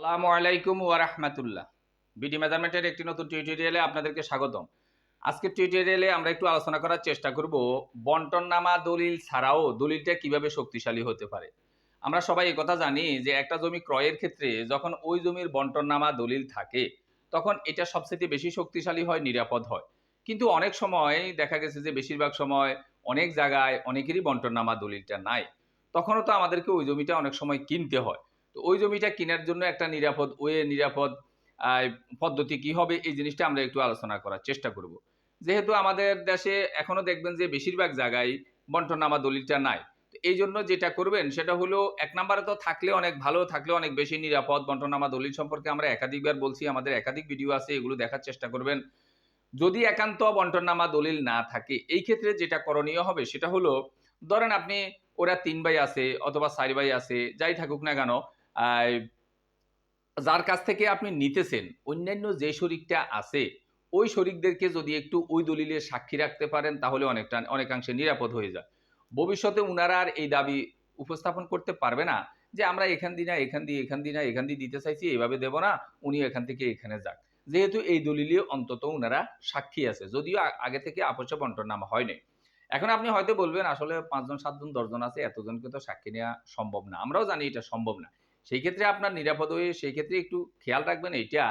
আসসালামু আলাইকুম রাহমাতুল্লাহ। বিডি মেজারমেন্টের একটি নতুন টিউটোরিয়ালে আপনাদেরকে স্বাগতম। আজকের টিউটোরিয়ালে আমরা একটু আলোচনা করার চেষ্টা করব বন্টননামা দলিল ছাড়াও দলিলটা কীভাবে শক্তিশালী হতে পারে। আমরা সবাই কথা জানি যে একটা জমি ক্রয়ের ক্ষেত্রে যখন ওই জমির বন্টননামা দলিল থাকে, তখন এটা সবচেয়ে বেশি শক্তিশালী হয়, নিরাপদ হয়। কিন্তু অনেক সময় দেখা গেছে যে বেশিরভাগ সময় অনেক জায়গায় অনেকেরই বন্টননামা দলিলটা নাই। তখনও তো আমাদেরকে ওই জমিটা অনেক সময় কিনতে হয়। তো ওই জমিটা কেনার জন্য একটা নিরাপদ ওয়ে, নিরাপদ পদ্ধতি কি হবে? এই জিনিসটা আমরা একটু আলোচনা করার চেষ্টা করব। যেহেতু আমাদের দেশে এখনও দেখবেন যে বেশিরভাগ জায়গায় বন্টনামা দলিলটা নাই। এই জন্য যেটা করবেন সেটা হলো, এক নম্বরে তো থাকলে অনেক ভালো, থাকলে অনেক বেশি নিরাপদ বন্টনামা দলিল সম্পর্কে আমরা একাধিকবার বলছি, আমাদের একাধিক ভিডিও আছে, এগুলো দেখার চেষ্টা করবেন। যদি একান্ত বন্টনামা দলিল না থাকে, এই ক্ষেত্রে যেটা করণীয় হবে সেটা হলো, ধরেন আপনি ওরা তিন ভাই আছে অথবা চার ভাই আছে, যাই থাকুক না কেন যার কাছ থেকে আপনি নিতেছেন, অন্যান্য যে শরিকটা আছে, ওই শরিকদেরকে যদি একটু ওই দলিলে সাক্ষী রাখতে পারেন, তাহলে অনেকটা, অনেকাংশে নিরাপদ হয়ে যায়। ভবিষ্যতে উনারা আর এই দাবি উপস্থাপন করতে পারবে না, যে আমরা এখান দিয়ে না, এখান দিয়ে এখান দিয়ে না, এখান দিয়ে দিতে চাইছি এইভাবে দেব না উনি এখান থেকে এখানে যাক। যেহেতু এই দলিলে অন্তত উনারা সাক্ষী আছে, যদিও আগে থেকে আপসে বন্টন নামা হয়নি। এখন আপনি হয়তো বলবেন, আসলে পাঁচজন, সাতজন, দশজন আছে, এতজনকে তো সাক্ষী নেওয়া সম্ভব না। আমরাও জানি এটা সম্ভব না। সেই ক্ষেত্রে আপনার নিরাপদ হয়ে সেই ক্ষেত্রে একটু খেয়াল রাখবেন এটা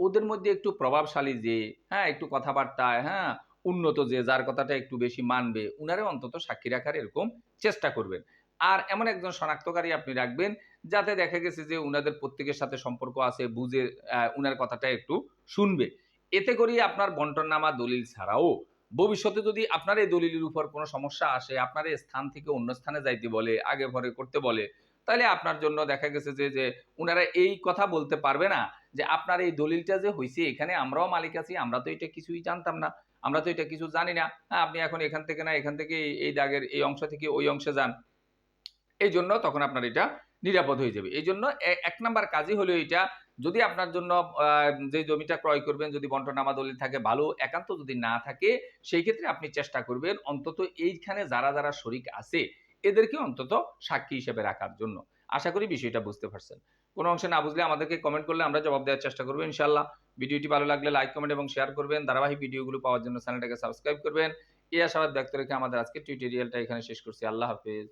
ওদের মধ্যে একটু প্রভাবশালী যে হ্যাঁ একটু কথাবার্তায় হ্যাঁ উন্নত যে, যার কথাটা একটু বেশি মানবে, উনারে অন্তত সাক্ষী রাখার এরকম চেষ্টা করবেন। আর এমন একজন শনাক্তকারী আপনি রাখবেন যাতে দেখা গেছে যে, উনাদের প্রত্যেকের সাথে সম্পর্ক আছে, বুঝে উনার কথাটা একটু শুনবে। এতে করেই আপনার বন্টননামা দলিল ছাড়াও ভবিষ্যতে যদি আপনার এই দলিলের উপর কোনো সমস্যা আসে, আপনার এই স্থান থেকে অন্য স্থানে যাইতে বলে, আগে পরে করতে বলে তাহলে আপনার জন্য দেখা গেছে যে যে উনারা এই কথা বলতে পারবে না যে, আপনার এই দলিলটা যে হয়েছে এখানে আমরাও মালিক আছি, আমরা তো এটা কিছুই জানতাম না, আমরা তো এটা কিছু জানি না। হ্যাঁ আপনি এখন এখান থেকে না, এখান থেকে এই- দাগের এই অংশ থেকে ওই অংশে যান। এই জন্য তখন আপনার এটা নিরাপদ হয়ে যাবে। এই জন্য এক নাম্বার কাজই হলো এটা, যদি আপনার জন্য যে জমিটা ক্রয় করবেন, যদি বন্টনামা দলিল থাকে, ভালো একান্ত যদি না থাকে, সেই ক্ষেত্রে আপনি চেষ্টা করবেন অন্তত এইখানে যারা যারা শরিক আছে এদেরকে অন্তত সাক্ষী হিসেবে রাখার জন্য। আশা করি বিষয়টা বুঝতে পারছেন। কোনো অংশে না বুঝলে আমাদেরকে কমেন্ট করলে আমরা জবাব দেওয়ার চেষ্টা করব ইনশাল্লাহ ভিডিওটি ভালো লাগলে লাইক কমেন্ট এবং শেয়ার করবেন। ধারাবাহিক ভিডিওগুলো পাওয়ার জন্য চ্যানেলটাকে সাবস্ক্রাইব করবেন। এই আশাবাদ ব্যক্ত রেখে আমাদের আজকে টিউটোরিয়ালটা এখানে শেষ করছি। আল্লাহ হাফিজ।